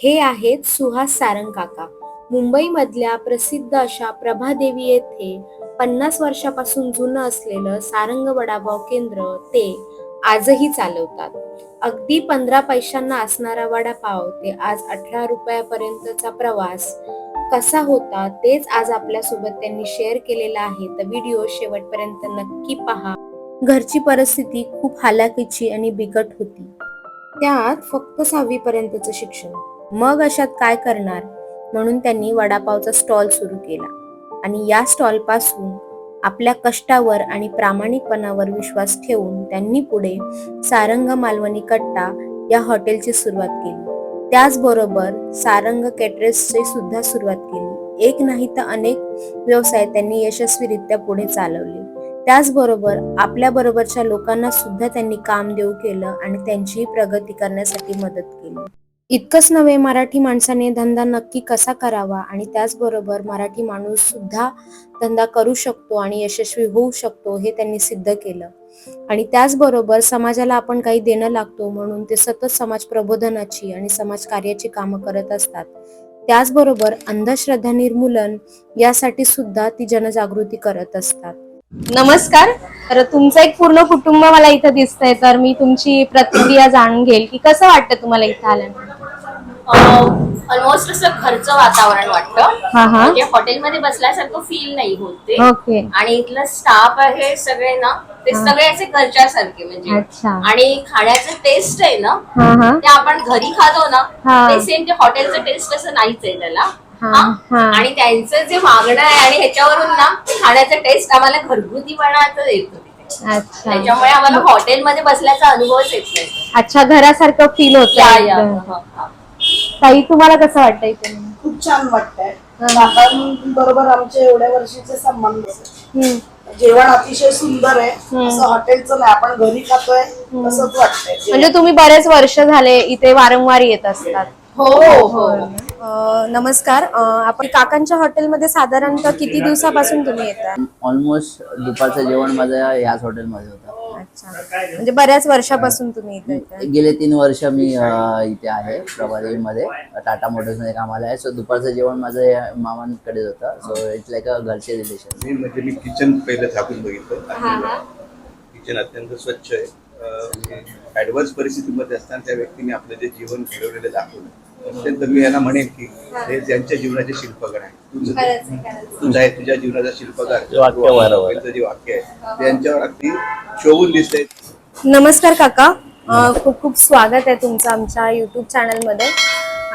हे आहेत सुहास सारंग काका. मुंबईमधल्या प्रसिद्ध अशा प्रभादेवी येथे पन्नास वर्षापासून जुनं असलेलं सारंग वडापाव केंद्र ते आजही चालवतात. अगदी पंधरा पैशांना असणारा वडापाव ते आज अठरा रुपयापर्यंतचा प्रवास कसा होता तेच आज आपल्यासोबत त्यांनी शेअर केलेला आहे. तर व्हिडिओ शेवटपर्यंत नक्की पहा. घरची परिस्थिती खूप हालाकीची आणि बिकट होती. त्यात फक्त सहावीपर्यंतचं शिक्षण. मग अशात काय करणार? म्हणून त्यांनी वडापावचा स्टॉल सुरू केला. आणि या स्टॉलपासून आपल्या कष्टावर आणि प्रामाणिकपणावर विश्वास ठेवून त्यांनी पुढे सारंग मालवणी कट्टा या हॉटेलची सुरुवात केली. त्याचबरोबर सारंग कॅटरेसची सुद्धा सुरुवात केली. एक नाही तर अनेक व्यवसाय त्यांनी यशस्वीरित्या पुढे चालवले. त्याचबरोबर आपल्या बरोबरच्या लोकांना सुद्धा त्यांनी काम देऊ केलं आणि त्यांचीही प्रगती करण्यासाठी मदत केली. इतकंच नव्हे मराठी माणसाने धंदा नक्की कसा करावा? आणि त्याचबरोबर मराठी माणूस सुद्धा धंदा करू शकतो आणि यशस्वी होऊ शकतो हे त्यांनी सिद्ध केलं. आणि त्याचबरोबर समाजाला आपण काही देणं लागतो म्हणून ते सतत समाज प्रबोधनाची आणि समाज कार्याची कामं करत असतात. त्याचबरोबर अंधश्रद्धा निर्मूलन यासाठी सुद्धा ती जनजागृती करत असतात. नमस्कार. तर तुमचं एक पूर्ण कुटुंब मला इथं दिसतंय तर मी तुमची प्रतिक्रिया जाणून घेईल की कसं वाटतं तुम्हाला इथं आल्यानंतर? ऑलमोस्ट असं घरचं वातावरण वाटतं हा हा म्हणजे हॉटेलमध्ये बसल्यासारखं फील नाही होते ओके आणि इथलं स्टाफ आहे सगळे ना ते सगळे असे घरच्यासारखे म्हणजे अच्छा आणि खाण्याचं टेस्ट आहे ना हा हा ते आपण घरी खातो ना हा. ते सेम ते हॉटेलचं टेस्ट असं नाहीच आहे त्याला हा, हा? हा. आणि त्यांचं जे मागणं आहे आणि ह्याच्यावरून ना खाण्याचं टेस्ट आम्हाला घरगुतीपणाचं येतो. अच्छा त्याच्यामुळे आम्हाला हॉटेलमध्ये बसल्याचा अनुभवच येत नाही अच्छा घरासारखं फील या, या. होत हा, हा. ताई तुम्हाला कसं वाटतं इथे? खूप छान वाटतंय. काकांबरोबर आमचे एवढ्या वर्षीचे संबंध. जेवण अतिशय सुंदर आहे. असं हॉटेलचं नाही आपण घरी खातोय तसंच वाटतंय. म्हणजे तुम्ही बरेच वर्ष झाले इथे वारंवार येत असतात. हो हो हो. अ, नमस्कार. अ, आपण काकांच्या हॉटेलमध्ये साधारणतः किती दिवसापासून तुम्ही येता? ऑलमोस्ट दुपारचं जेवण माझं याच हॉटेलमध्ये होतं. अच्छा. म्हणजे बऱ्याच वर्षापासून तुम्ही इथे गेले तीन वर्ष मी अं, इथे आहे प्रभादेवीमध्ये. टाटा मोटर्समध्ये कामाला आहे. सो दुपारचं जेवण माझं या मामांकडेच होतं. सो इट्स लाईक अ घरचे रिलेशन मेन म्हणजे मी किचन पहिलं झाकून बघितलं. किचन अत्यंत स्वच्छ आहे. ऍडव्हर्स परिस्थितीमध्ये असताना त्या व्यक्तीने आपलं जे जीवन घडवलेलं दाखवलं अत्यंत मी यांना म्हणेन की हे त्यांच्या जीवनाचे शिल्पकार आहे तुझं तुझा आहे तुझ्या जीवनाचा शिल्पकार. जे वाक्य आहे ते यांच्यावर अगदी शोभून दिसतंय. नमस्कार काका. खूप खूप स्वागत आहे तुमचं आमच्या युट्यूब चॅनलमध्ये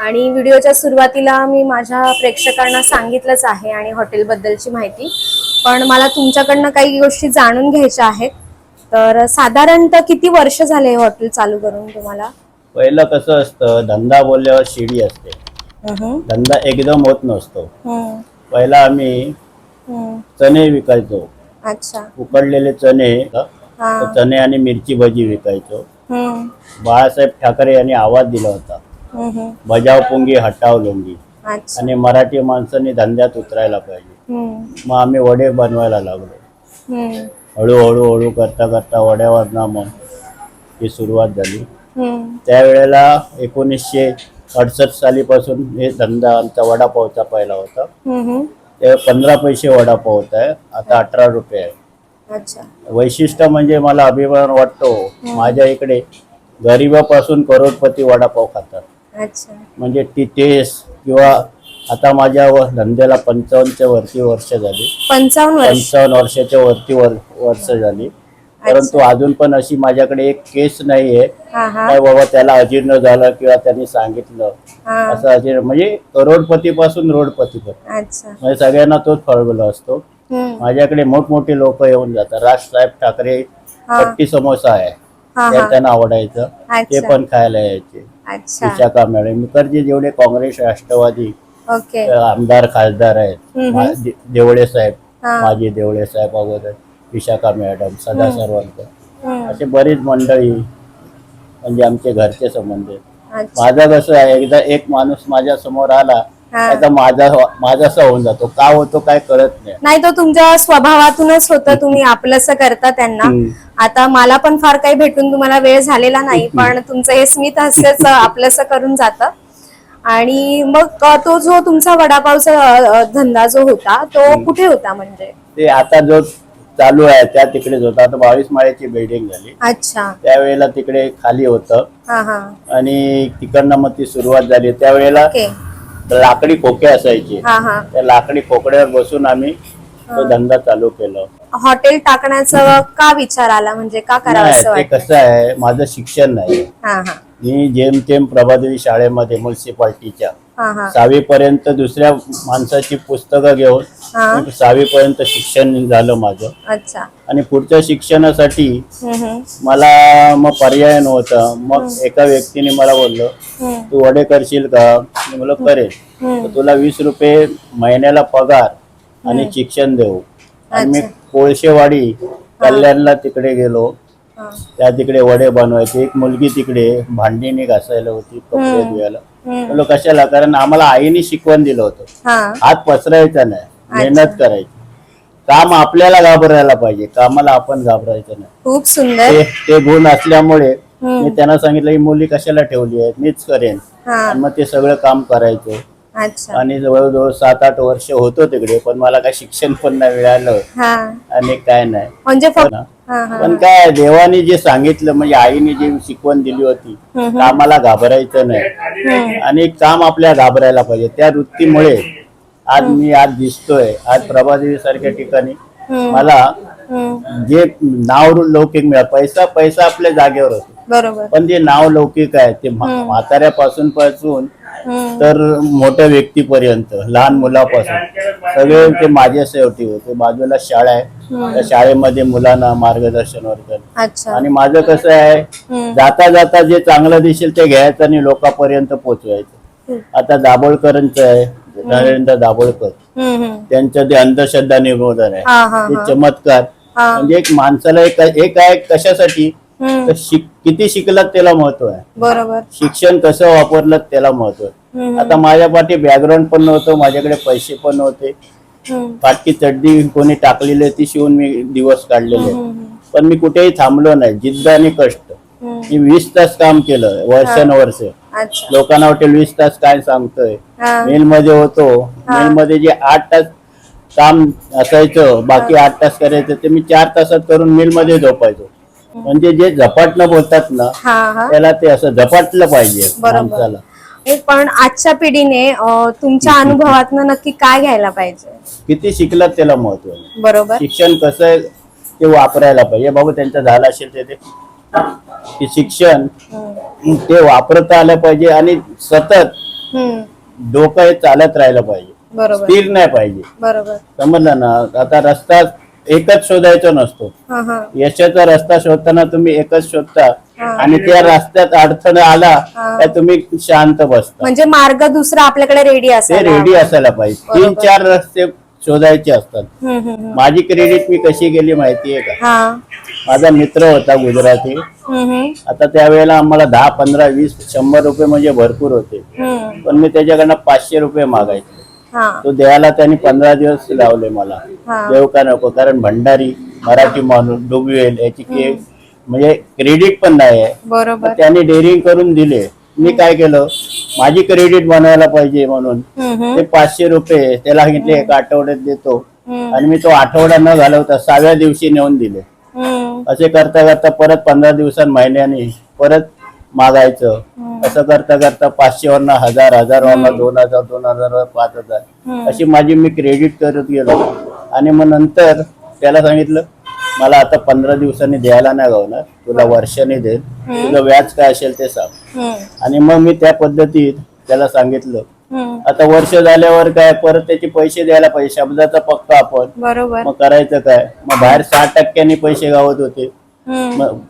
आणि व्हिडिओच्या सुरुवातीला मी माझ्या प्रेक्षकांना सांगितलंच आहे आणि हॉटेलबद्दलची माहिती. पण मला तुमच्याकडनं काही गोष्टी जाणून घ्यायच्या आहेत. तर साधारणतः किती वर्ष झाले हे हॉटेल चालू करून तुम्हाला? पहिलं कसं असतं धंदा बोलल्यावर शिडी असते. हम्म, धंदा एकदम होत नसतो. हम्म, पहिला आम्ही हम्म. चणे विकायचो. अच्छा. उकडलेले चणे हा. चणे आणि मिरची भजी विकायचो. हम्म, बाळासाहेब ठाकरे यांनी आवाज दिला होता. हम्म, हम्म. बजाव पुंगी हटाव लोंगी. अच्छा. आणि मराठी माणसांनी धंद्यात उतरायला पाहिजे. हम्म, मग आम्ही वडे बनवायला लागलो. हम्म, हळूहळू हळू करता करता वड्यावरनं मग ही सुरुवात झाली. त्यावेळेला एकोणीसशे अडसष्ट सालीपासून हे धंदा आमचा वडापावचा पहिला होता. हम्म, हम्म. ते पंधरा पैसे वडापाव होत. आहे आता अठरा रुपये आहे. वैशिष्ट्य म्हणजे मला अभिमान वाटतो माझ्या इकडे गरिबापासून करोडपती वडापाव खातात. म्हणजे ती टेस्ट किंवा आता माझ्या व- धंद्याला पंचावन्नच्या वरती वर्ष झाली. पंचावन्न वर्ष. पंचावन्न वर्षाच्या वरती वर वर्ष झाली. परंतु अजून पण अशी माझ्याकडे एक केस नाहीये. हा हा. काय बाबा त्याला अजीर्ण झालं किंवा त्यांनी सांगितलं. हा. असं अजीर्ण म्हणजे करोडपती पासून रोडपती अच्छा. म्हणजे सगळ्यांना तोच फळवला असतो. हम्म. माझ्याकडे मोठमोठे लोक येऊन जातात. राजसाहेब ठाकरे हा. पट्टी समोसा आहे. हा ते हा त्यांना आवडायचं. ते अच्छा. पण खायला यायचे. अच्छा. विशाखा मॅडम इकडचे जेवढे काँग्रेस राष्ट्रवादी ओके. आमदार खासदार आहेत. हम्म. मा- दे- देवळे साहेब. हा. माजी देवळे साहेब अगोदर. विशाखा मॅडम सदा हम्म. असे बरीच मंडळी म्हणजे आमचे घरचे संबंध आहेत. अच्छा. माझं कसं आहे एकदा एक माणूस माझ्यासमोर आला हा. आता माझा माझासा होऊन जातो. का होतो काय कळत नाही. नाही तो तुमच्या स्वभावातूनच होतं तुम्ही आपलंस करता त्यांना. हम्म. आता मला पण फार काही भेटून तुम्हाला वेळ झालेला नाही पण तुमचं हे स्मित हास्यच आपलंस करून जातं. आणि मग तो जो तुमचा वडापावचा धंदा जो होता तो कुठे होता म्हणजे? ते आता जो चालू आहे त्या तिकडेच होता आता बावीस माळ्याची बिल्डिंग झाली. अच्छा. त्यावेळेला तिकडे खाली होतं. हा हा. आणि तिकडनं मग ती सुरुवात झाली. त्यावेळेला लाकडी खोके असायचे. त्या लाकडी खोकड्यावर बसून आम्ही तो धंदा चालू केला. हॉटेल टाकण्याचं का विचार आला? म्हणजे का वाटतं? कसं आहे माझं शिक्षण नाही. मी जेमतेम प्रभादेवी शाळेमध्ये म्युन्सिपाल्टीच्या हा हा. सहावी पर्यंत दुसऱ्या माणसाची पुस्तकं घेऊन हा. सहावी पर्यंत शिक्षण झालं माझं. अच्छा. आणि पुढच्या शिक्षणासाठी मला मग पर्याय नव्हता. मग एका व्यक्तीने मला बोललं तू वडे करशील का? मी म्हणलं करेल तुला वीस रुपये महिन्याला पगार आणि शिक्षण देऊ. आणि मी कोळशेवाडी कल्याणला तिकडे गेलो. त्या तिकडे वडे बनवायचे एक मुलगी तिकडे भांडीने घासायला होती कपडे धुवायला. म्हणलो कशाला? कारण आम्हाला आईने शिकवण दिलं होतं. हात पसरायचा नाही मेहनत करायची. काम आपल्याला घाबरायला पाहिजे कामाला आपण घाबरायचं नाही. खूप सुंदर. ते गुण असल्यामुळे मी त्यांना सांगितलं ही मुली कशाला ठेवली आहे मीच करेन. हा. आणि मग ते सगळं काम करायचो. अच्छा. आणि जवळजवळ सात आठ वर्ष होतो तिकडे पण मला काय शिक्षण पण नाही मिळालं. हा. आणि काय नाही. म्हणजे फक्त ना. हा हा पण काय देवाने जे सांगितलं म्हणजे आईने जी शिकवण दिली होती कामाला घाबरायचं नाही. आणि काम आपल्या घाबरायला पाहिजे त्या वृत्तीमुळे आज मी आज दिसतोय आज प्रभादेवी सारख्या ठिकाणी मला जे नाव लौकिक मिळालं पैसा पैसा आपल्या जागेवर होतो. बरोबर. पण जे नाव लौकिक आहे ते म्हा- म्हाताऱ्यापासून पासून तर मोठ्या व्यक्तीपर्यंत लहान मुलापासून. सगळे ते माझ्या शेवटी होते. बाजूला शाळा आहे. त्या शाळेमध्ये मुलांना मार्गदर्शन वगैरे. आणि माझं कसं आहे जाता जाता जे चांगलं दिसेल ते घ्यायचं आणि लोकांपर्यंत पोचवायचं. आता दाभोळकरांचं आहे नरेंद्र दाभोळकर. त्यांचं ते अंधश्रद्धा निर्मूलन आहे. ते चमत्कार. म्हणजे एक माणसाला एक एक आहे कशासाठी? हम्म, तर शिक किती शिकलात त्याला महत्त्व आहे. बरोबर. शिक्षण कसं वापरलं त्याला महत्त्व आहे. आता माझ्या पाठी बॅकग्राऊंड पण नव्हतं माझ्याकडे पैसे पण नव्हते. पाटकी चड्डी कोणी टाकलेली ती शिवून मी दिवस काढलेले पण मी कुठेही थांबलो नाही जिद्द आणि कष्ट. मी वीस तास काम केलं वर्षानुवर्ष. लोकांना वाटेल वीस तास काय सांगतोय. मिलमध्ये होतो. मिलमध्ये जे आठ तास काम असायचं बाकी आठ तास करायचं ते मी चार तासात करून मिलमध्ये झोपायचो. म्हणजे जे झपाटणं बोलतात ना त्याला ते असं झपाटलं पाहिजे. माणसाला. पण आजच्या पिढीने तुमच्या अनुभवातनं नक्की काय घ्यायला पाहिजे? किती शिकलात त्याला महत्त्व. बरोबर. शिक्षण कसं आहे ते वापरायला पाहिजे. बाबू त्यांचं झालं असेल ते ते. शिक्षण ते वापरता आलं पाहिजे आणि सतत डोकं हे चालत राहिलं पाहिजे. बरोबर. स्थिर नाही पाहिजे. बरोबर. समजलं ना? आता रस्ता एकच शोधायचा नसतो. हा हा. यशाचा रस्ता शोधताना तुम्ही एकच शोधता आणि त्या रस्त्यात अडथळा आला तर तुम्ही शांत बसता. म्हणजे मार्ग दुसरा आपल्याकडे रेडी ते असेल रेडी असायला पाहिजे. तीन चार रस्ते शोधायचे असतात. माझी क्रेडिट मी कशी गेली माहितीये का? हा. माझा मित्र होता गुजराती. हम्म, हम्म, आता त्यावेळेला आम्हाला दहा पंधरा वीस शंभर रुपये म्हणजे भरपूर होते. हम्म. पण मी त्याच्याकडनं पाचशे रुपये मागायचे. तो द्यायला त्यांनी पंधरा दिवस लावले मला. देव का नको? कारण भंडारी मराठी माणूस डुबवेल याची के म्हणजे क्रेडिट पण नाही आहे. बरोबर. त्यांनी डेअरिंग करून दिले. मी काय केलं? माझी क्रेडिट बनवायला पाहिजे म्हणून. ते पाचशे रुपये त्याला सांगितले एका आठवड्यात देतो. आणि मी तो आठवडा न घालवता सहाव्या दिवशी नेऊन दिले. असे करता करता परत पंधरा दिवसां महिन्यानी परत मागायचं. असं करता करता पाचशे वरनं हजार हजार वरनं दोन हजार दोन हजार पाच हजार. अशी माझी मी क्रेडिट करत गेलो. आणि मग नंतर त्याला सांगितलं मला आता पंधरा दिवसांनी द्यायला नाही गावणार. तुला वर्षाने देईल तुझं व्याज काय असेल ते सांग. आणि मग मी त्या पद्धतीत त्याला सांगितलं. आता वर्ष झाल्यावर काय? परत त्याचे पैसे द्यायला पाहिजे. शब्दाचा पक्का आपण. बरोबर. मग करायचं काय? मग बाहेर सहा टक्क्यांनी पैसे गावत होते.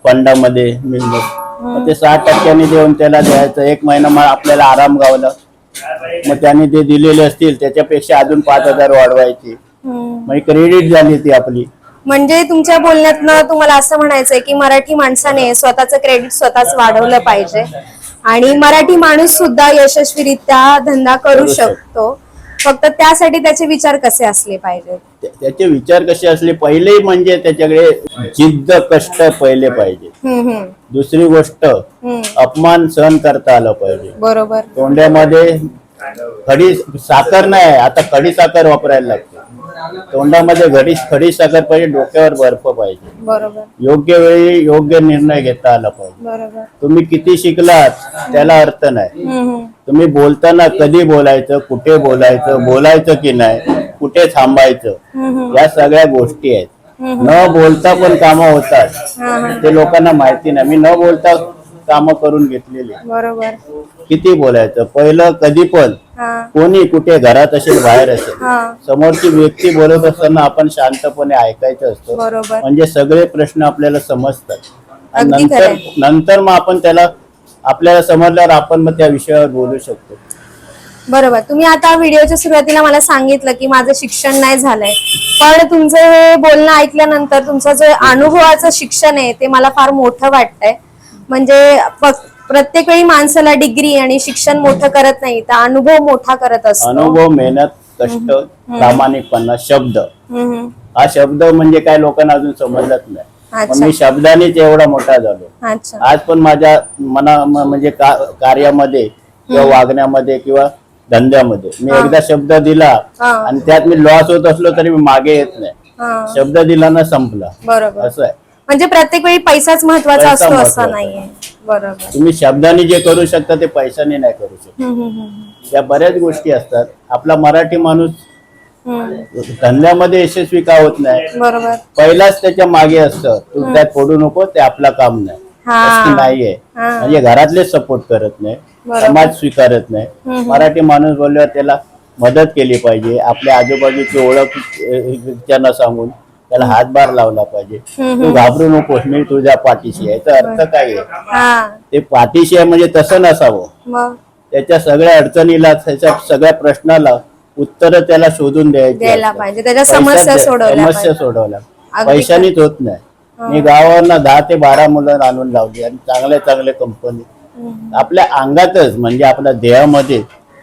फंडामध्ये मिळणं मग ते सहा टक्क्यांनी देऊन त्याला द्यायचं. एक महिना मग आपल्याला आराम गावला. मग त्यांनी ते दिलेले असतील त्याच्यापेक्षा अजून पाच हजार वाढवायचे. मग क्रेडिट झाली ती आपली. म्हणजे तुमच्या बोलण्यातनं तुम्हाला असं म्हणायचंय की मराठी माणसाने स्वतःचं क्रेडिट स्वतःच वाढवलं पाहिजे. आणि मराठी माणूस सुद्धा यशस्वीरित्या धंदा करू शकतो. फक्त त्यासाठी त्याचे विचार कसे असले पाहिजेत? त्या- त्याचे विचार कसे असले? पहिले म्हणजे त्याच्याकडे जिद्द कष्ट पहिले पाहिजे. दुसरी गोष्ट अपमान सहन करता आलं पाहिजे. बरोबर. तोंड्यामध्ये खडी साखर नाही आता खडी साखर वापरायला लागते. तोंडामध्ये घडी खडी साखर पाहिजे डोक्यावर बर्फ पाहिजे. बरोबर. योग्य वेळी योग्य निर्णय घेता आला पाहिजे. बरोबर. तुम्ही किती शिकलात त्याला अर्थ नाही. तुम्ही बोलताना कधी बोलायचं कुठे बोलायचं बोलायचं की नाही कुठे थांबायचं या सगळ्या गोष्टी आहेत. न बोलता पण कामं होतात. ते लोकांना माहिती नाही. मी न बोलता कामं करून घेतलेली. बरोबर. किती बोलायचं? पहिलं कधी पण कोणी कुठे घरात असेल बाहेर असेल समोरची व्यक्ती बोलत असताना आपण शांतपणे ऐकायचं असतं. बरोबर. म्हणजे सगळे प्रश्न आपल्याला समजतात. नंतर. नंतर मग आपण त्याला आपल्याला समजल्यावर आपण मग त्या विषयावर बोलू शकतो. बरोबर. तुम्ही आता व्हिडिओच्या सुरुवातीला मला सांगितलं की माझं शिक्षण नाही झालंय. पण तुमचं हे बोलणं ऐकल्यानंतर तुमचं जे अनुभवाचं शिक्षण आहे ते मला फार मोठं वाटतंय. म्हणजे प्रत्येक वेळी माणसाला डिग्री आणि शिक्षण मोठं करत नाही तर अनुभव मोठा करत असतो. अनुभव मेहनत कष्ट प्रामाणिकपणा शब्द. हा शब्द म्हणजे काय लोकांना अजून समजत नाही. मी शब्दानेच एवढा मोठा झालो. अच्छा. आज पण माझ्या मना म्हणजे कार्यामध्ये किंवा वागण्यामध्ये किंवा धंद्यामध्ये. मी एकदा शब्द दिला. आणि त्यात मी लॉस होत असलो तरी मी मागे येत नाही. शब्द दिला ना संपला. बरोबर. असं आहे. म्हणजे प्रत्येक वेळी पैसाच महत्त्वाचा असतो. असं नाहीये. बरोबर. तुम्ही शब्दाने जे करू शकता ते पैशाने नाही करू शकत. या बऱ्याच गोष्टी असतात. आपला मराठी माणूस धंद्यामध्ये यशस्वी का होत नाही? बरोबर. पहिलाच त्याच्यामागे असतं. तू त्यात पडू नको ते आपलं काम नाही. असं नाहीये. हा. म्हणजे घरातले सपोर्ट करत नाही. समाज स्वीकारत नाही. मराठी माणूस बोलल्यावर त्याला मदत केली पाहिजे. आपल्या आजूबाजूची ओळख त्यांना सांगून त्याला हातभार लावला पाहिजे. तू घाबरू नकोस मी तुझ्या पाठीशी आहे. याचा अर्थ काय आहे? ते पाठीशी आहे म्हणजे तसं नसावं. त्याच्या सगळ्या अडचणीला त्याच्या सगळ्या प्रश्नाला उत्तर त्याला शोधून द्यायची समस्या सोडवल्या पैशानीच होत नाही. मी गावावरनं दहा ते बारा मुलं आणून लावली आणि चांगल्या चांगल्या कंपनी आपल्या अंगातच म्हणजे आपल्या देहामध्ये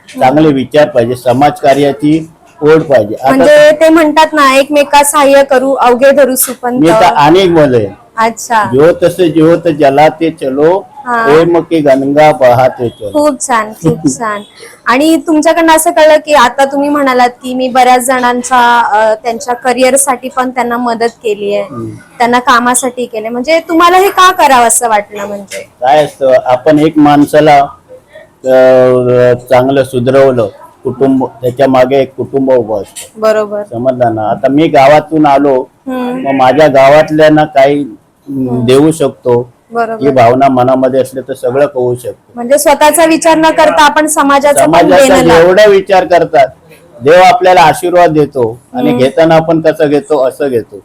चांगले विचार पाहिजे समाजकार्याची ओढ पाहिजे. म्हणजे ते म्हणतात ना एकमेका सहाय्य करू अवघे धरू मी आता अनेक बोले अच्छा. ज्योत से ज्योत जलाते चलो हा. प्रेम गंगा बहाते खूप छान खूप छान. आणि तुमच्याकडनं असं कळलं की आता तुम्ही म्हणालात की मी बऱ्याच जणांचा त्यांच्या करिअरसाठी पण त्यांना मदत केली आहे. त्यांना कामासाठी केले म्हणजे तुम्हाला हे का करावं असं वाटलं म्हणजे? काय असतं आपण एक माणसाला चांगलं सुधरवलं कुटुंब त्याच्यामागे एक कुटुंब उभं असतं. बरोबर. समजलं ना? आता मी गावातून आलो मग माझ्या गावातल्यांना काही देऊ शकतो. ही भावना मनामध्ये असली तर सगळं कळू शकतो. म्हणजे स्वतःचा विचार न करता आपण समाजाचा समाजाचा. जेवढा विचार करतात देव आपल्याला आशीर्वाद देतो आणि घेताना आपण कसं घेतो असं घेतो.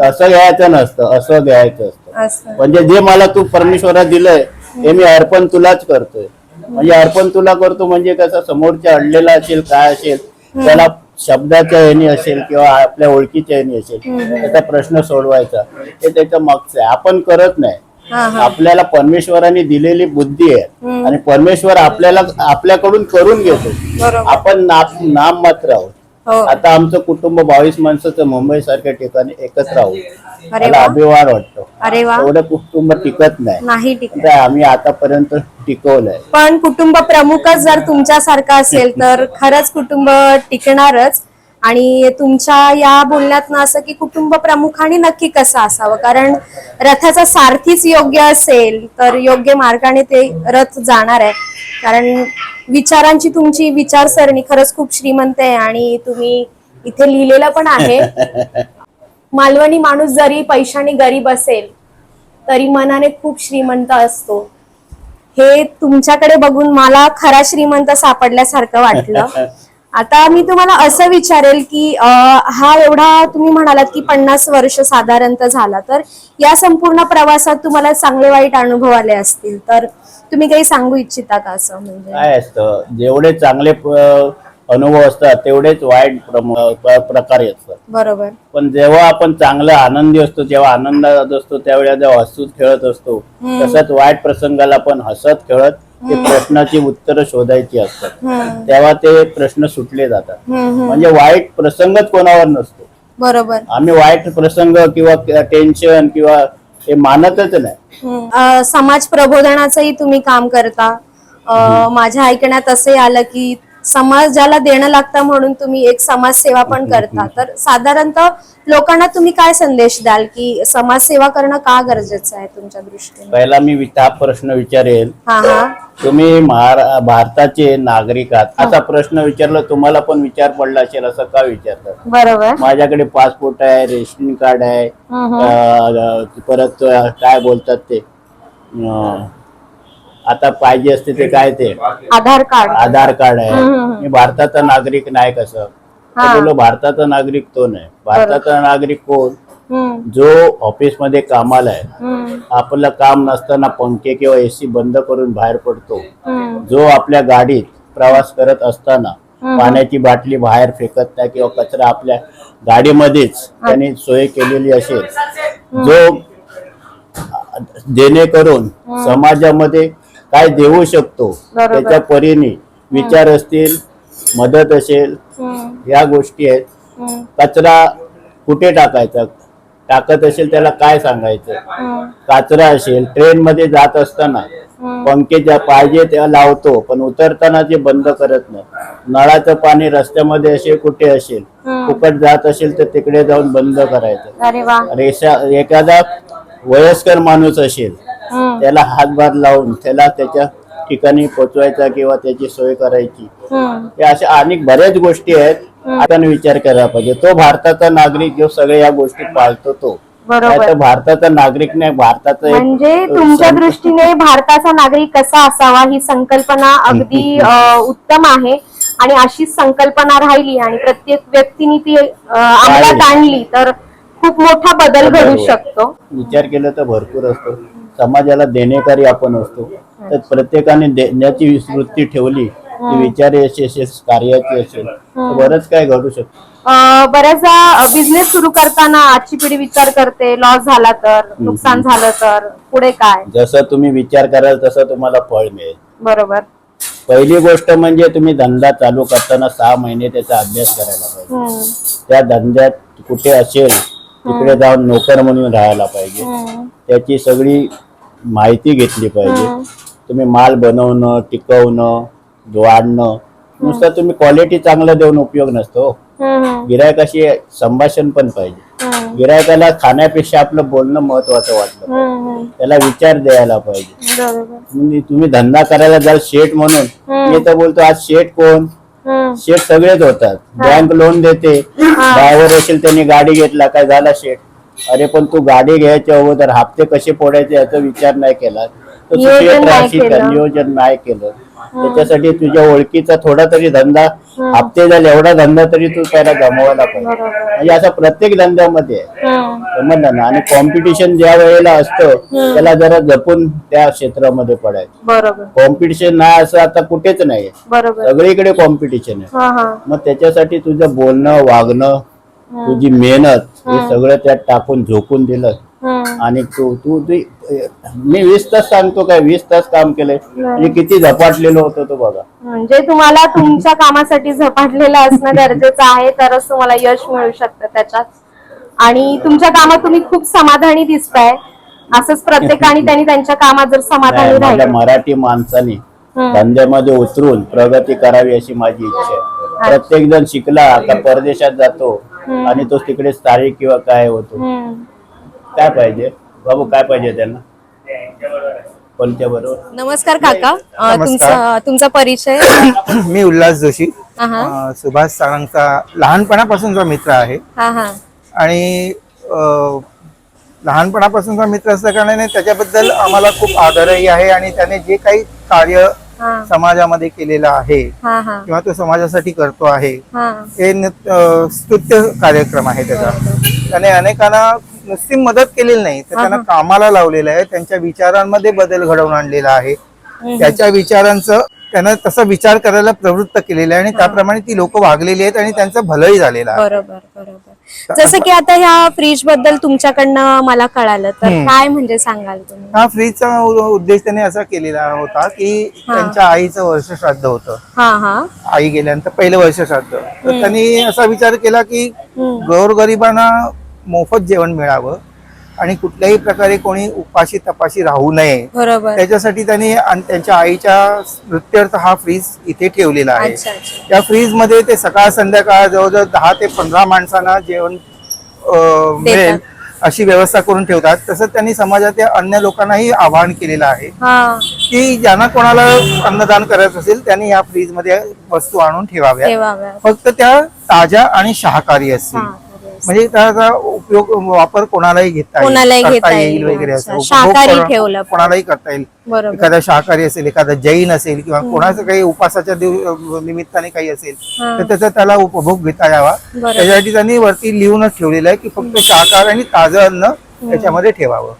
असं घ्यायचं नसतं असं घ्यायचं असतं. असं. म्हणजे जे मला तू परमेश्वरा दिलंय ते मी अर्पण तुलाच करतोय. म्हणजे अर्पण तुला करतो म्हणजे कसं समोरच्या अडलेला असेल काय असेल त्याला शब्दाच्या ह्यानी असेल किंवा आपल्या ओळखीच्या ह्यानी असेल त्याचा प्रश्न सोडवायचा हे त्याच्या मागचं आहे. आपण करत नाही. आपल्याला परमेश्वराने दिलेली बुद्धी आहे. आणि परमेश्वर आपल्याला आपल्याकडून करून घेतो. आपण नाम नाम मात्र आहोत. हो. आता आमचं कुटुंब बावीस माणसाचं मुंबई सारख्या ठिकाणी एकत्र आहोत. मला अभिमान वाटतो. एवढं कुटुंब टिकत नाही. आम्ही आतापर्यंत टिकवलंय. पण कुटुंब प्रमुखच जर तुमच्यासारखा असेल तर खरंच कुटुंब टिकणारच. आणि तुमच्या या बोलण्यातनं असं की कुटुंब प्रमुखाने नक्की कसं असावं? कारण रथाचा सारथीच योग्य असेल तर योग्य मार्गाने ते रथ जाणार आहे. कारण विचारांची तुमची विचारसरणी खरंच खूप श्रीमंत आहे आणि तुम्ही इथे लिहिलेलं पण आहे. मालवणी माणूस जरी पैशाने गरीब असेल तरी मनाने खूप श्रीमंत असतो. हे तुमच्याकडे बघून मला खरा श्रीमंत सापडल्यासारखं वाटलं. आता मी तुम्हाला असं विचारेल की हा एवढा तुम्ही म्हणालात की पन्नास वर्ष साधारणतः झाला तर या संपूर्ण प्रवासात तुम्हाला चांगले वाईट अनुभव आले असतील. तर तुम्ही काही सांगू इच्छिता का असं म्हणजे? काय असतं? जेवढे चांगले प- अनुभव असतात तेवढेच वाईट प्रकार असतात. बरोबर. पण जेव्हा आपण चांगला आनंदी असतो जेव्हा आनंदात असतो त्यावेळेला जेव्हा हसत खेळत असतो तसंच वाईट प्रसंगाला पण हसत खेळत ते प्रश्नाची उत्तरं शोधायची असतात. तेव्हा ते प्रश्न सुटले जातात. म्हणजे वाईट प्रसंगच कोणावर नसतो. बरोबर. आम्ही वाईट प्रसंग किंवा टेन्शन किंवा हे मानतच नाही. समाज प्रबोधनाचंही तुम्ही काम करता. माझ्या ऐकण्यात असे आलं की समाजाला देणं लागतं म्हणून तुम्ही एक समाजसेवा पण करता. तर साधारणतः लोकांना तुम्ही काय संदेश द्याल की समाजसेवा करणं का गरजेचं आहे तुमच्या दृष्टीने? पहिला मी वि- हा प्रश्न विचारेन हा हा. तुम्ही महारा भारताचे नागरिक आहात. असा प्रश्न विचारला तुम्हाला पण विचार पडला असेल असं का विचारतात? बरोबर. माझ्याकडे पासपोर्ट आहे रेशन कार्ड आहे अं, परत काय बोलतात ते? अं, आता पाहिजे असते ते काय ते? आधार कार्ड. आधार कार्ड आहे. मी भारताचा नागरिक नाही कसं. बोललो भारताचा नागरिक तो नाही. भारताचा नागरिक कोण? जो ऑफिसमध्ये कामाला आहे. आपलं काम नसताना पंखे किंवा एसी बंद करून बाहेर पडतो. जो आपल्या गाडीत प्रवास करत असताना पाण्याची बाटली बाहेर फेकत नाही किंवा कचरा आपल्या गाडीमध्येच त्यांनी सोय केलेली असेल. जो जेणेकरून समाजामध्ये काय देऊ शकतो? बरोबर. त्याच्या परीने विचार असतील मदत असेल हम्म, या गोष्टी आहेत. हम्म, कचरा कुठे टाकायचा? टाकत असेल त्याला काय सांगायचं? हम्म, कचरा असेल ट्रेन मध्ये जात असताना पंखे ज्या पाहिजे त्या लावतो पण उतरताना ते बंद करत नाही. नळाचं पाणी रस्त्यामध्ये असेल कुठे असेल फुकट जात असेल तर तिकडे जाऊन बंद करायचं. अरे वा. रेषा एखादा वयस्कर माणूस असेल त्याला हातभार लावून त्याला त्याच्या ठिकाणी पोचवायचा किंवा त्याची सोय करायची. हे. अशा अनेक बऱ्याच गोष्टी आहेत. आपण विचार करायला पाहिजे. तो भारताचा नागरिक जो सगळ्या या गोष्टी पाळतो तो. भारताचा नागरिक नाही भारताचा म्हणजे तुमच्या दृष्टीने भारताचा नागरिक कसा असावा ही संकल्पना अगदी उत्तम आहे. आणि अशीच संकल्पना राहिली आणि प्रत्येक व्यक्तीने ती अंमलात आणली तर खूप मोठा बदल घडू. शकतो. विचार केला तर भरपूर असतो. समाजाला देणेकारी आपण असतो. तर प्रत्येकाने देण्याची वृत्ती ठेवली असेल कार्याची असेल बरंच काय घडू शकतो. बऱ्याचदा बिझनेस सुरू करताना आजची पिढी विचार करते लॉस झाला तर नुकसान झालं तर पुढे काय? जसं तुम्ही विचार कराल तसं तुम्हाला फळ मिळेल. बरोबर. पहिली गोष्ट म्हणजे तुम्ही धंदा चालू करताना सहा महिने त्याचा अभ्यास करायला पाहिजे. त्या धंद्यात कुठे असेल तिकडे जाऊन नोकर म्हणून राहायला पाहिजे. त्याची सगळी माहिती घेतली पाहिजे. तुम्ही माल बनवणं टिकवणं वाढणं नुसतं तुम्ही क्वालिटी चांगलं देऊन उपयोग नसतो हम्म, गिरायकाशी संभाषण पण पाहिजे. गिरायकाला खाण्यापेक्षा आपलं बोलणं महत्वाचं वाटलं हम्म, त्याला विचार द्यायला पाहिजे. बरोबर. म्हणजे तुम्ही धंदा करायला जाल शेठ म्हणून मी तर बोलतो आज शेठ कोण? शेठ सगळेच होतात. बँक लोन देते. ड्रायव्हर असेल त्यांनी गाडी घेतला काय झाला शेठ? अरे पण तू गाडी घ्यायच्या अगोदर हप्ते कसे फोडायचे याचा विचार नाही केला. तर नियोजन नाही? केलं. नियोजन नाही केलं. त्याच्यासाठी तुझ्या ओळखीचा थोडा तरी धंदा हप्ते झाले एवढा धंदा तरी तू त्याला जमवायला पाहिजे. म्हणजे असं प्रत्येक धंद्यामध्ये आहे. समजलं ना? आणि कॉम्पिटिशन ज्या वेळेला असतं त्याला जरा जपून त्या क्षेत्रामध्ये पडायचं. बरोबर. कॉम्पिटिशन नाही असं आता कुठेच नाही बरोबर. सगळीकडे कॉम्पिटिशन आहे. हा हा. मग त्याच्यासाठी तुझं बोलणं वागणं तुझी मेहनत हे सगळं त्यात टाकून झोकून दिलं. आणि तू तू मी वीस तास सांगतो काय वीस तास काम केलंय. म्हणजे किती झपाटलेलो होतो तो बघा. म्हणजे तुम्हाला तुमच्या कामासाठी झपाटलेलं असणं गरजेचं आहे तरच तुम्हाला यश मिळू शकतं त्याच्यात. आणि तुमच्या कामात तुम्ही खूप समाधानी दिसताय. असंच प्रत्येकाने त्यांनी त्यांच्या कामात जर समाधानी राहिलं. मराठी माणसाने धंद्यामध्ये उतरून प्रगती करावी अशी माझी इच्छा आहे. प्रत्येक जण शिकला का परदेशात जातो. आणि तो तिकडे स्थायिक किंवा काय होतो. काय पाहिजे? बाबू काय पाहिजे त्यांना? कोणत्या बरोबर? नमस्कार काका. अ, तुमचा तुमचा परिचय? मी उल्हास जोशी. हा हा. अं, सुभाष साळंगचा लहानपणापासूनचा मित्र आहे. हा हा. आणि अं, लहानपणापासूनचा मित्र असल्या कारणाने त्याच्याबद्दल आम्हाला खूप आदरही आहे आणि त्याने जे काही कार्य हा समाजामध्ये केलेलं आहे किंवा तो समाजासाठी करतो आहे हा. स्तुत्य कार्यक्रम आहे त्याचा. त्याने अनेकांना नुसती मदत केलेली नाही तर त्यांना कामाला लावलेलं आहे त्यांच्या विचारांमध्ये बदल घडवून आणलेला आहे. त्याच्या विचारांचं त्यानं तसा विचार करायला प्रवृत्त केलेलं आहे आणि त्याप्रमाणे ती लोक वागलेली आहेत आणि त्यांचं भलंही झालेलं आहे. बरोबर बरोबर. जसं की आता ह्या फ्रीजबद्दल तुमच्याकडनं मला कळालं तर काय म्हणजे सांगाल तुम्ही? हा फ्रीजचा उद्देश त्याने असा केलेला होता की त्यांच्या आईचं वर्ष श्राद्ध होतं. आई गेल्यानंतर पहिलं वर्ष श्राद्ध. तर त्यांनी असा विचार केला की गोरगरिबांना मोफत जेवण मिळावं. आणि कुठल्याही प्रकारे कोणी उपाशी तपाशी राहू नये. बरोबर. त्याच्यासाठी त्यांनी आणि त्यांच्या आईच्या मृत्यूर्थ हा फ्रीज इथे ठेवलेला आहे. त्या फ्रीजमध्ये ते सकाळ संध्याकाळ जवळजवळ दहा ते पंधरा माणसांना जेवण मिळेल अशी व्यवस्था करून ठेवतात. तसंच त्यांनी समाजातील अन्य लोकांनाही आवाहन केलेलं आहे की ज्यांना कोणाला अन्नदान करायचं असेल त्यांनी या फ्रीजमध्ये वस्तू आणून ठेवाव्या फक्त त्या ताज्या आणि शाकाहारी असतील. म्हणजे त्याचा उपयोग वापर कोणालाही घेता येईल कोणालाही करता घेता येईल येईल. वगैरे असं शाकाहारी ठेवलं. कोणालाही करता येईल. एखादा शाकाहारी असेल एखादा जैन असेल किंवा कोणाचं काही उपासाच्या निमित्ताने काही असेल. तर त्याचा त्याला उपभोग घेता यावा. त्याच्यासाठी त्यांनी वरती लिहूनच ठेवलेलं आहे की फक्त शाकाहार आणि ताजं अन्न त्याच्यामध्ये ठेवावं.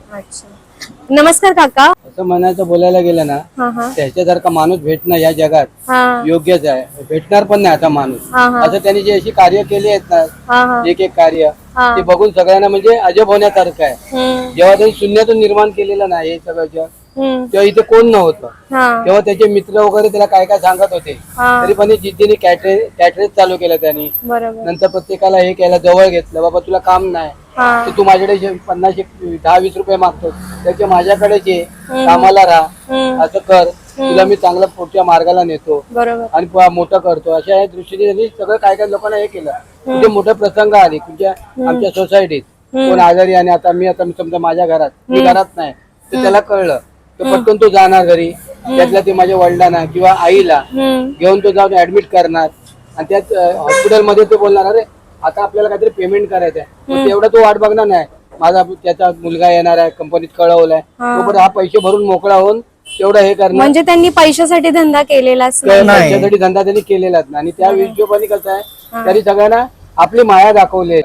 नमस्कार काका. असं म्हणायचं बोलायला गेलं ना हा हा. त्याच्यासारखा माणूस भेटणं या जगात हा. योग्यच आहे. भेटणार पण नाही आता माणूस. हा, हा. असं त्यांनी जे अशी कार्य केली आहेत ना हा हा. एक एक कार्य हा. ते बघून सगळ्यांना म्हणजे अजब होण्यासारखं आहे. हम्म, जेव्हा त्यांनी शून्यातून निर्माण केलेलं नाही हे सगळं जग हम्म, तेव्हा इथे कोण नव्हतं. हा. तेव्हा त्याचे मित्र वगैरे त्याला काय काय सांगत होते. हा. तरी पण जिद्दीने कॅटरेज कॅटरेज चालू केलं त्यांनी. बरोबर. नंतर प्रत्येकाला हे केलं जवळ घेतलं बाबा तुला काम नाही. हा. तर तू माझ्याकडे शे- पन्नास एक- दहा वीस रुपये मागतो त्याचे माझ्याकडेच ये कामाला राहा हम्म, असं कर तुला मी चांगला पुढच्या मार्गाला नेतो. बरोबर. आणि प- मोठं करतो. अशा या दृष्टीने त्यांनी सगळं काय काय लोकांना हे केलं. म्हणजे मोठे प्रसंग आले. तुमच्या आमच्या सोसायटीत कोण आजारी आणि आता मी आता समजा माझ्या घरात मी घरात नाही तर त्याला कळलं. तर पटकन तो जाणार घरी. त्यातल्या ते माझ्या वडिलांना किंवा आईला हम्म, घेऊन तो जाऊन ऍडमिट करणार. आणि त्यात हॉस्पिटलमध्ये ते बोलणार अरे आता आपल्याला काहीतरी पेमेंट करायचं आहे तेवढा तो वाट बघणार नाही. माझा त्याचा मुलगा येणार आहे कंपनीत कळवलाय. तोपर्यंत हा पैसे भरून मोकळा होऊन तेवढं हे करणार. म्हणजे त्यांनी पैशासाठी धंदा केलेलाच नाही. त्याच्यासाठी धंदा त्यांनी केलेलाच नाही. आणि त्या हिशोबाने कसं आहे तरी सगळ्यांना आपली माया दाखवली.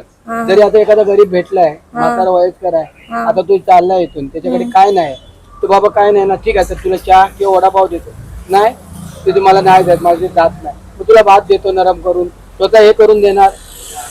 जरी आता एखादा गरीब भेटलाय म्हातारा वयस्कर आहे आता तू चाललाय इथून त्याच्याकडे काय नाही. तर बाबा काय नाही ना ठीक आहे तर तुला चहा किंवा वडापाव देतो. नाही ते तुम्हाला नाही देत माझे जात नाही. मग तुला भात देतो नरम करून स्वतः हे करून देणार.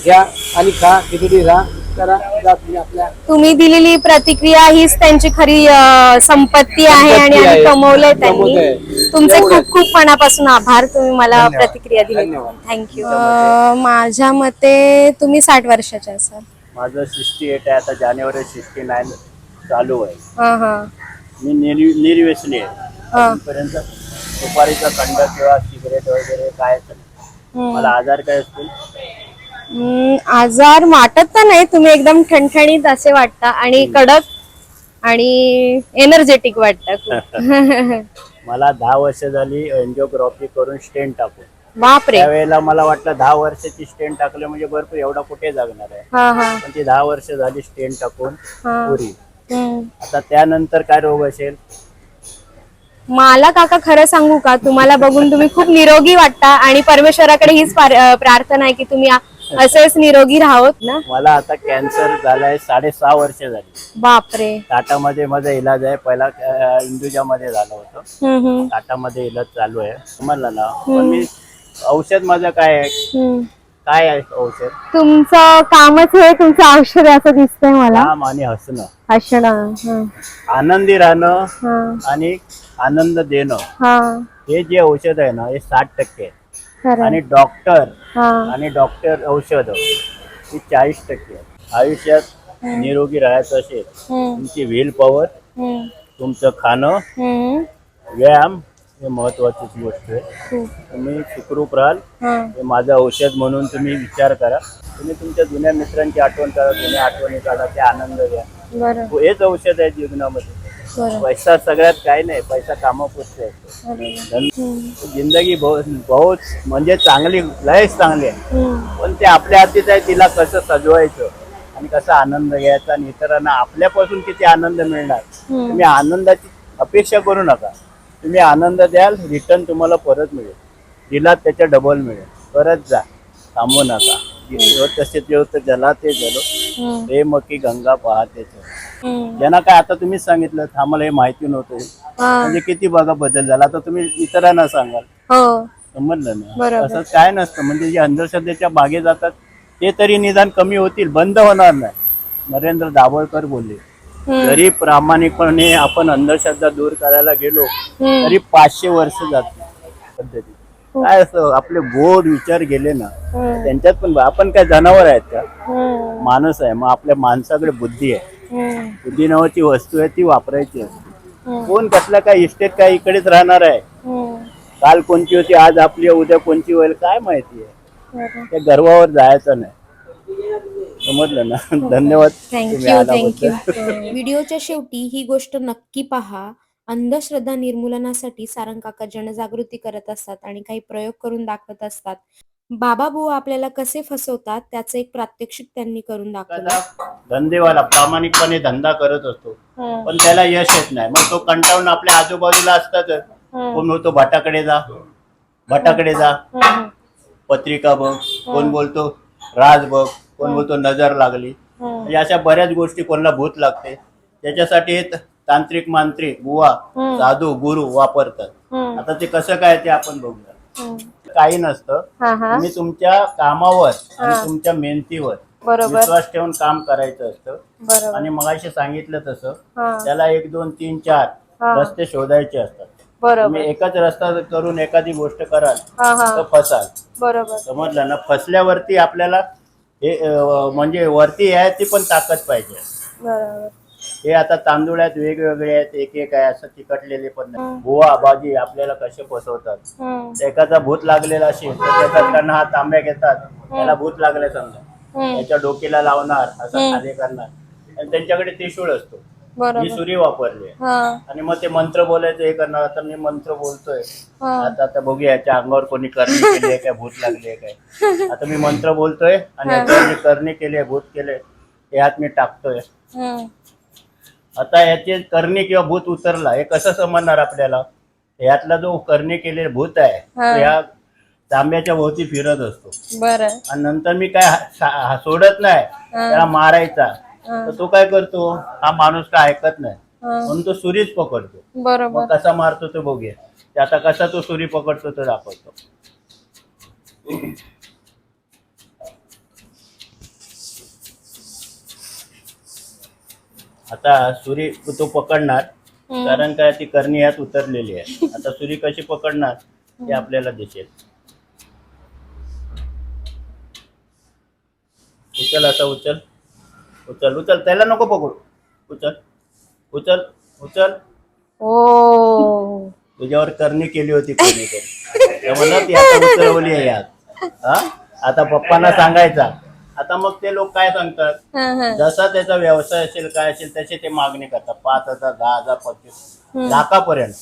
घ्या आणि खा खिचडी राहा करा जात नाही आपल्या तुम्ही दिलेली प्रतिक्रिया हीच त्यांची खरी अं, संपत्ती आहे आणि संपत्ती आम्ही आहे. कमवलंय त्यांनी कमवलंय. तुमचे. खूप खूप मनापासून आभार तुम्ही मला धन्यवाद. प्रतिक्रिया दिली धन्यवाद. थँक्यू माझ्या मते तुम्ही साठ वर्षाचे असाल माझं सिक्स्टी एट आहे आता जानेवारी सिक्स्टी नाईन चालू आहे हा हा मी निर् निर्व्यसनी आहे हा सुपारीचा खंड किंवा सिगरेट वगैरे काय मला आजार काय असतील आजार वाटत तर नाही. तुम्ही एकदम ठणठणीत असे वाटता आणि कडक आणि एनर्जेटिक वाटता मला दहा वर्ष झाली एन्जिओग्राफी करून स्टेन टाकून. बापरे. त्यावेळेला मला वाटलं दहा वर्षाची स्टेन टाकलं म्हणजे भरपूर एवढा कुठे जगणार आहे. हा हा. पण ती दहा वर्ष झाली स्टेन टाकून. पुरी. आता त्यानंतर काय रोग असेल? मला काका खरं सांगू का? तुम्हाला बघून तुम्ही खूप निरोगी वाटता आणि परमेश्वराकडे हीच प्रार्थना आहे की तुम्ही असेच निरोगी राहोत ना? मला आता कॅन्सर झालाय साडेसहा वर्ष झाली. बापरे. टाटामध्ये माझा इलाज आहे. पहिला अं, इंदुजामध्ये झालं होतं. हम्म, हम्म, टाटामध्ये इलाज चालू आहे. समजलं ना? पण मी औषध माझं काय आहे? हम्म. काय आहे औषध? तुमचं कामच हे तुमचं औषध आहे असं दिसतंय मला. काम आणि हसणं. हसणं हं, आनंदी राहणं हं, आणि आनंद देणं. हं. हे जे औषध आहे ना हे साठ टक्के आहे. आणि डॉक्टर हं, आणि डॉक्टर औषध ही चाळीस टक्के. आयुष्यात निरोगी राहायचं असेल तुमची व्हील पॉवर तुमचं खाणं व्यायाम हे महत्वाचीच गोष्ट आहे. तुम्ही सुखरूप राहाल. हं. माझं औषध म्हणून तुम्ही विचार करा. तुम्ही तुमच्या जुन्या मित्रांची आठवण करा जुन्या आठवणी काढा ते आनंद घ्या. हेच औषध आहे जीवनामध्ये. पैसा सगळ्यात काही नाही पैसा कामापुरते. जिंदगी बहुत म्हणजे चांगली लयच चांगली आहे. पण ते आपल्या हातीत आहे तिला कसं सजवायचं आणि कसा आनंद घ्यायचा आणि इतरांना आपल्यापासून किती आनंद मिळणार. तुम्ही आनंदाची अपेक्षा करू नका. तुम्ही आनंद द्याल रिटर्न तुम्हाला परत मिळेल. दिलात त्याच्या डबल मिळेल. परत जा. थांबू नका. तसे तेव तर जला ते जलो. हं, हे मकी गंगा पाहते. ज्यांना काय आता तुम्ही सांगितलं आम्हाला हे माहिती नव्हतं. हा. म्हणजे किती बघा बदल झाला आता तुम्ही इतरांना सांगाल. हो. समजलं ना. असं काय नसतं म्हणजे जे अंधश्रद्धेच्या बागे जातात ते तरी निदान कमी होतील बंद होणार नाही. नरेंद्र दाभोळकर बोलले हं. जरी प्रामाणिकपणे आपण अंधश्रद्धा दूर करायला गेलो हं. तरी पाचशे वर्ष जातील. पद्धती. काय असं आपले गोड विचार गेले ना हं, त्यांच्यात पण आपण काय जनावर आहेत का? हं, माणूस आहे मग आपल्या माणसाकडे बुद्धी आहे. बुद्धी नावाची वस्तू आहे ती वापरायची असते. कोण कसला काय इस्टेट काय इकडेच राहणार आहे? काल कोणची होती आज आपली उद्या कोणची होईल काय माहिती आहे? त्या गर्वावर जायचं नाही. समजलं ना? धन्यवाद. तुम्ही थँक्यू. थँक्यू व्हिडिओच्या शेवटी ही गोष्ट नक्की पहा. अंधश्रद्धा निर्मूलनासाठी सारंग काका जनजागृती करत असतात आणि काही प्रयोग करून दाखवत असतात. बाबा बुवा आपल्याला कसे फसवतात त्याचं एक प्रात्यक्षिक त्यांनी करून दाखवलं. एखादा धंदेवाला प्रामाणिकपणे धंदा करत असतो. पण त्याला यश येत नाही. मग तो कंटाळून आपल्या आजूबाजूला असतातच कोण बोलतो भटाकडे जा भटाकडे जा. पत्रिका बघ कोण बोलतो राज बघ कोण बोलतो नजर लागली. म्हणजे अशा बऱ्याच गोष्टी कोणाला भूत लागते. त्याच्यासाठी हे त- तांत्रिक मांत्रिक बुवा साधू गुरु वापरतात. आता ते कसं काय ते आपण बघूया. काही नसतं. हा तुम्ही तुमच्या कामावर आणि तुमच्या मेहनतीवर बरोबर. विश्वास ठेवून काम करायचं असतं. बरोबर. आणि मगाशी सांगितलं तसं हा. त्याला एक दोन तीन चार. रस्ते शोधायचे असतात. बरोबर. तुम्ही एकच रस्ता करून एखादी गोष्ट कराल हा हा. तर फसाल. बरोबर. समजलं ना? फसल्यावरती आपल्याला हे अं, म्हणजे वरती आहे ती पण ताकद पाहिजे. बरोबर. हे आता तांदूळ आहेत वेगवेगळे आहेत एक एक आहे असं तिकटलेले पण नाही. बुवा बाजी आपल्याला कसे हम्म, एखादा भूत लागलेला असेल तर त्याचा त्यांना हा तांब्या घेतात त्याला भूत लागले समजा. त्याच्या डोकीला लावणार असं खाली करणार. आणि त्यांच्याकडे त्रिशूळ असतो. ही बरोबर सुरी वापरली आणि मग ते मंत्र बोलायचं हे करणार. आता मी मंत्र बोलतोय. आता आता बघूया याच्या अंगावर कोणी करणी केली आहे काय भूत लागली आहे काय. आता मी मंत्र बोलतोय आणि याच्यावर करणी केली आहे भूत केले हे हात मी टाकतोय. आता याचे करणी किंवा भूत उतरला हे कसं समजणार आपल्याला? यातला जो करणी केलेला भूत आहे तो या तांब्याच्या भोवती फिरत असतो. बरं. आणि नंतर मी काय सोडत नाही त्याला मारायचा. तर तो काय करतो? हा माणूस काय ऐकत नाही. म्हणून तो सुरीच पकडतो. बरोबर. कसा मारतो तो बघूया. आता कसा तो सुरी पकडतो तो दाखवतो. आता सुरी तो पकडणार कारण काय ती करणी यात उतरलेली आहे. आता सुरी कशी पकडणार ते आपल्याला दिसेल. उचल असा उचल. उचल उचल. त्याला नको पकडू. उचल. उचल उचल. ओ. तुझ्यावर करणी केली होती कोणी तर म्हणा ती आता उतरवली आहे यात. हा? आता पप्पांना सांगायचा. आता मग ते लोक काय सांगतात? जसा त्याचा व्यवसाय असेल काय असेल तसे ते मागणी करतात. पाच हजार दहा हजार पंचवीस लाखापर्यंत.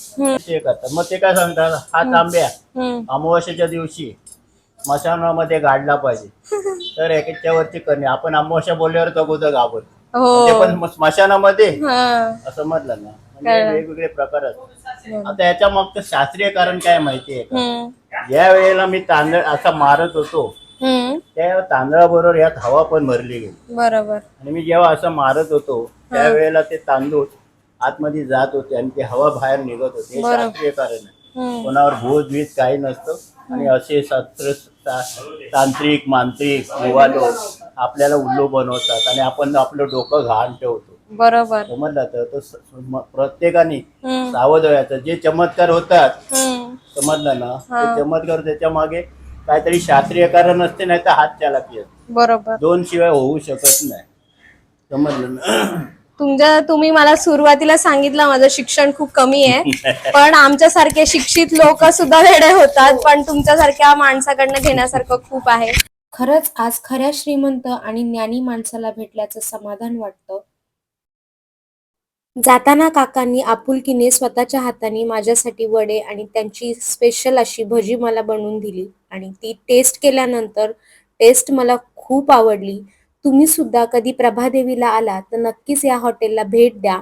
ते करतात. मग ते काय सांगतात? हा तांब्या. अमावस्येच्या दिवशी स्मशानामध्ये गाडला पाहिजे. तर याच्यावरती करणे. आपण अमावस्या बोलल्यावर अगोदर घाबरतो ते हो. पण म- स्मशानामध्ये असं म्हटलं ना. म्हणजे वेगवेगळे प्रकार असतात. आता याच्या मागचं शास्त्रीय कारण काय माहितीये का? ज्या वेळेला मी तांदळ असा मारत होतो. त्या तांदळाबरोबर यात हवा पण भरली गेली. बरोबर. आणि मी जेव्हा असं मारत होतो त्यावेळेला ते तांदूळ आतमध्ये जात होते आणि ते हवा बाहेर निघत होते. शास्त्रीय कारण कोणावर भूत भीत काही नसतं. आणि असे शास्त्र तांत्रिक मांत्रिक किंवा लोक आपल्याला उल्लू बनवतात आणि आपण आपलं डोकं घाण ठेवतो. बरोबर. समजला तर प्रत्येकाने सावध व्हायचं. जे चमत्कार होतात समजलं ना ते चमत्कार त्याच्यामागे काहीतरी शास्त्रीय कारण असते नाही तर हात चालाकी असते बरोबर. दोन शिवाय होऊ शकत नाही. समजलं ना? तुमच्या तुम्ही मला सुरुवातीला सांगितलं माझं शिक्षण खूप कमी आहे. पण आमच्यासारखे शिक्षित लोक सुद्धा वेडे होतात. पण तुमच्यासारख्या माणसाकडनं घेण्यासारखं खूप आहे. खरंच आज खऱ्या श्रीमंत आणि ज्ञानी माणसाला भेटल्याचं समाधान वाटतं. जाताना काकांनी आपुलकीने स्वतःच्या हाताने माझ्यासाठी वडे आणि त्यांची स्पेशल अशी भजी मला बनवून दिली. आणि ती टेस्ट केल्यानंतर टेस्ट मला खूप आवडली. तुम्ही सुद्धा कधी प्रभादेवीला आला तर नक्कीच या हॉटेलला भेट द्या.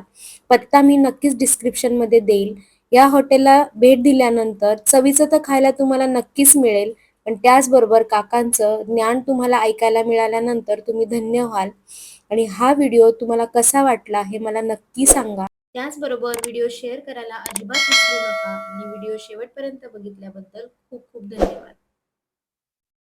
पत्ता मी नक्कीच डिस्क्रिप्शनमध्ये देईल. या हॉटेलला भेट दिल्यानंतर चवीचं तर खायला तुम्हाला नक्कीच मिळेल पण त्याचबरोबर काकांचं ज्ञान तुम्हाला ऐकायला मिळाल्यानंतर तुम्ही धन्य व्हाल. आणि हा व्हिडिओ तुम्हाला कसा वाटला हे मला नक्की सांगा. त्याचबरोबर व्हिडिओ शेअर करायला अजिबात विसरू नका. आणि व्हिडिओ शेवटपर्यंत बघितल्याबद्दल खूप खूप धन्यवाद.